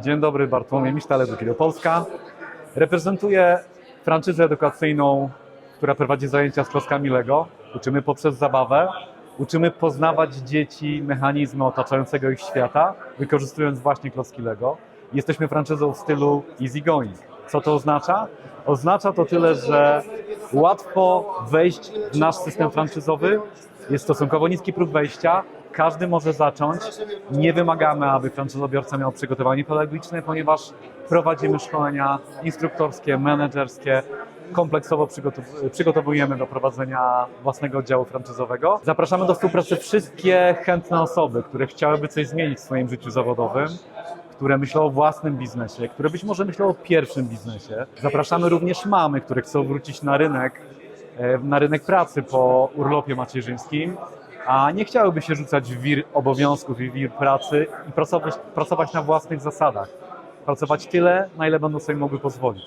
Dzień dobry, Bartłomiej Misztale, do Polska. Reprezentuję franczyzę edukacyjną, która prowadzi zajęcia z klockami Lego. Uczymy poprzez zabawę, uczymy poznawać dzieci mechanizmy otaczającego ich świata, wykorzystując właśnie klocki Lego. Jesteśmy franczyzą w stylu easygoing. Co to oznacza? Oznacza to tyle, że łatwo wejść w nasz system franczyzowy. Jest stosunkowo niski próg wejścia. Każdy może zacząć. Nie wymagamy, aby franczyzobiorca miał przygotowanie pedagogiczne, ponieważ prowadzimy szkolenia instruktorskie, menedżerskie. Kompleksowo przygotow- przygotowujemy do prowadzenia własnego oddziału franczyzowego. Zapraszamy do współpracy wszystkie chętne osoby, które chciałyby coś zmienić w swoim życiu zawodowym które myślą o własnym biznesie, które być może myślą o pierwszym biznesie. Zapraszamy również mamy, które chcą wrócić na rynek, na rynek pracy po urlopie macierzyńskim, a nie chciałyby się rzucać w wir obowiązków i wir pracy i pracować, pracować na własnych zasadach. Pracować tyle, na ile będą sobie mogły pozwolić.